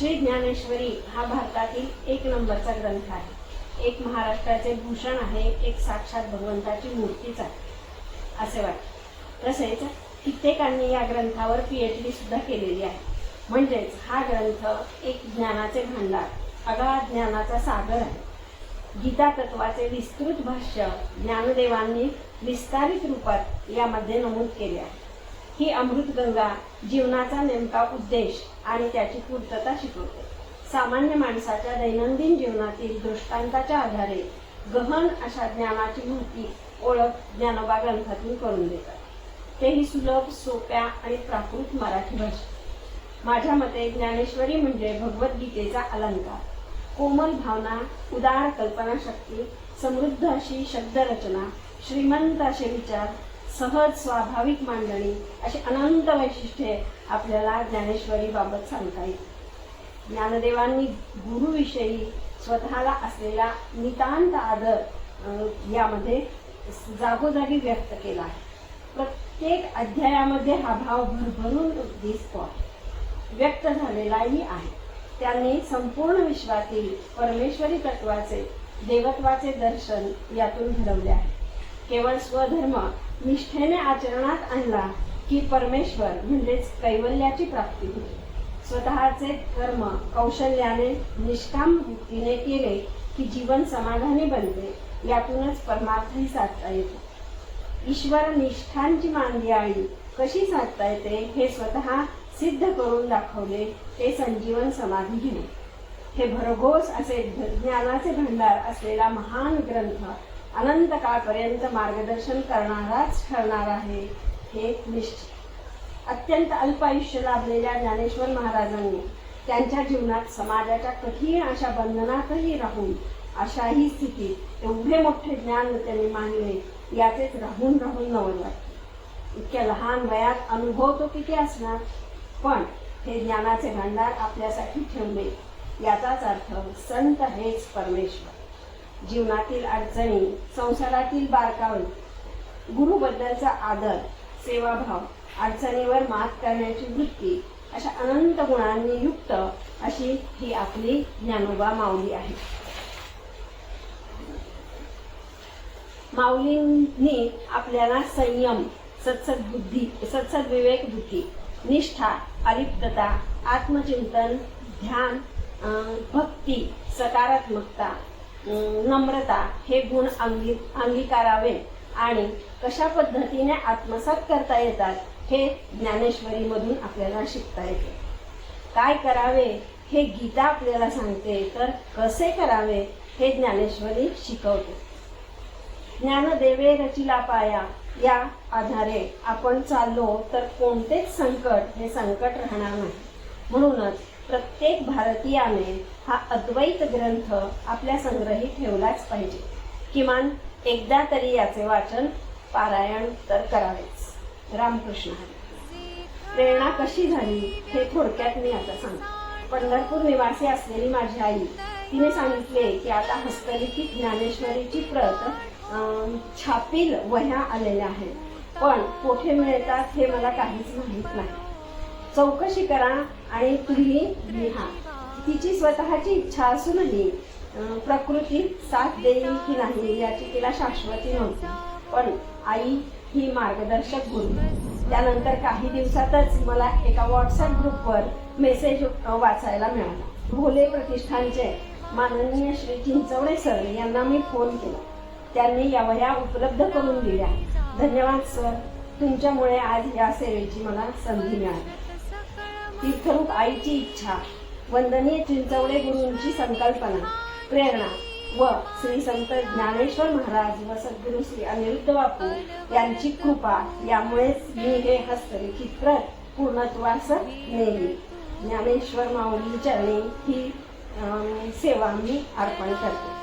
श्री ज्ञानेश्वरी हा भारतातील एक नंबरचा ग्रंथ आहे. एक महाराष्ट्राचे भूषण आहे एक साक्षात भगवंताची मूर्तीच आहे असे वाटते. तसेच कित्येकांनी या ग्रंथावर पी एच डी सुद्धा केलेली आहे. म्हणजेच हा ग्रंथ एक ज्ञानाचे भांडार अगाध ज्ञानाचा सागर आहे. गीता तत्वाचे विस्तृत भाष्य ज्ञानदेवांनी विस्तारित रूपात यामध्ये नमूद केले आहे. ही अमृतगंगा जीवनाचा नेमका उद्देश आणि त्याची पूर्तता शिकवते. सामान्य माणसाच्या दैनंदिन जीवनातील दृष्टांताच्या आधारे गहन अशा ज्ञानाची माहिती ओळख ज्ञानोबा ग्रंथातून करून देतात. तेही सुलभ सोप्या आणि प्राकृत मराठी भाषेत. माझ्या मते ज्ञानेश्वरी म्हणजे भगवद्गीतेचा अलंकार. कोमल भावना उदार कल्पनाशक्ती समृद्ध अशी शब्दरचना श्रीमंत असे विचार सहज स्वाभाविक मांडणी अशी अनंत वैशिष्ट्ये आपल्याला ज्ञानेश्वरी बाबत सांगता येईल. ज्ञानदेवांनी गुरुविषयी स्वतःला असलेला नितांत आदर यामध्ये जागोजागी व्यक्त केला आहे. प्रत्येक अध्यायामध्ये हा भाव भरभरून दिसतो आहे. व्यक्त झालेलाही आहे. त्यांनी संपूर्ण विश्वातील परमेश्वरी तत्वाचे देवत्वाचे दर्शन यातून घडवले आहे. केवळ स्वधर्म निष्ठेने आचरणात आणला की परमेश्वर म्हणजेच कैवल्याची प्राप्ती होते. स्वतःचे कर्म कौशल्याने निष्काम वृत्तीने केले की जीवन समाधानी बनते यातूनच परमार्थही साधता येतो. ईश्वर निष्ठांची मांदियाळी कशी साधता येते हे स्वतः सिद्ध करून दाखवले ते संजीवन समाधी घेणे. हे भरघोस असे ज्ञानाचे भंडार असलेला महान ग्रंथ अनंत काळपर्यंत मार्गदर्शन करणाराच ठरणार आहे हे निश्चित. अत्यंत अल्प आयुष्य लाभलेल्या ज्ञानेश्वर महाराजांनी त्यांच्या जीवनात समाजाच्या कठीण अशा बंधनातही राहून अशाही स्थितीत एवढे मोठे ज्ञान त्यांनी मानले याचेच राहून राहून नवल वाटते. इतक्या लहान वयात अनुभव तो किती असणार? पण हे ज्ञानाचे भांडार आपल्यासाठी ठेवले याचाच अर्थ संत हेच परमेश्वर. जीवनातील अडचणी संसारातील बारकावे गुरुबद्दलचा आदर सेवाभाव अडचणीवर मात करण्याची वृत्ती अशा अनंत गुणांनी युक्त अशी ही आपली ज्ञानोबा माऊली आहे. माऊलींनी आपल्याला संयम सत्सद बुद्धी सत्सद विवेक बुद्धी निष्ठा अलिप्तता आत्मचिंतन ध्यान अं, भक्ती सकारात्मकता नम्रता हे गुण अंगी अंगीकारावे आणि कशा पद्धतीने आत्मसात करता येतात हे ज्ञानेश्वरीमधून आपल्याला शिकता येते. काय करावे हे गीता आपल्याला सांगते तर कसे करावे हे ज्ञानेश्वरी शिकवते. ज्ञानदेवे रचिला पाया या आधारे आपण चाललो तर कोणतेच संकट हे संकट राहणार नाही. म्हणूनच प्रत्येक भारतीयाने हा अद्वैत ग्रंथ आपल्या संग्रही ठेवलाच पाहिजे. किमान एकदा तरी याचे वाचन पारायण तर करावेच. रामकृष्ण. प्रेरणा कशी झाली हे थोडक्यात मी आता सांगतो. पंढरपूर निवासी असलेली माझी आई तिने सांगितले की आता हस्तलिखित ज्ञानेश्वरीची प्रत अं, छापील वह्या आलेल्या आहेत. पण कुठे मिळतात हे मला काहीच माहीत नाही. चौकशी करा आणि तुम्ही लिहा. तिची स्वतःची इच्छा असूनही प्रकृती साथ देईल की नाही याची तिला शाश्वती नव्हती. पण आई ही मार्गदर्शक गुरु त्यानंतर काही दिवसातच मला एका व्हॉट्सअप ग्रुपवर मेसेज वाचायला मिळाला. भोले प्रतिष्ठानचे माननीय श्री चिंचवडे सर यांना मी फोन केला. त्यांनी या वह्या उपलब्ध करून दिल्या. धन्यवाद सर तुमच्यामुळे आज या सेवेची मला संधी मिळाली. तीर्थरूप आईची इच्छा वंदनीय चिंचवडे गुरूंची संकल्पना प्रेरणा व श्री संत ज्ञानेश्वर महाराज व सद्गुरू श्री अनिरुद्ध बापू यांची कृपा यामुळेच मी हे हस्तलिखित प्रत पूर्णत्वास नेली. ज्ञानेश्वर माऊली चरणी ही सेवा मी अर्पण करते.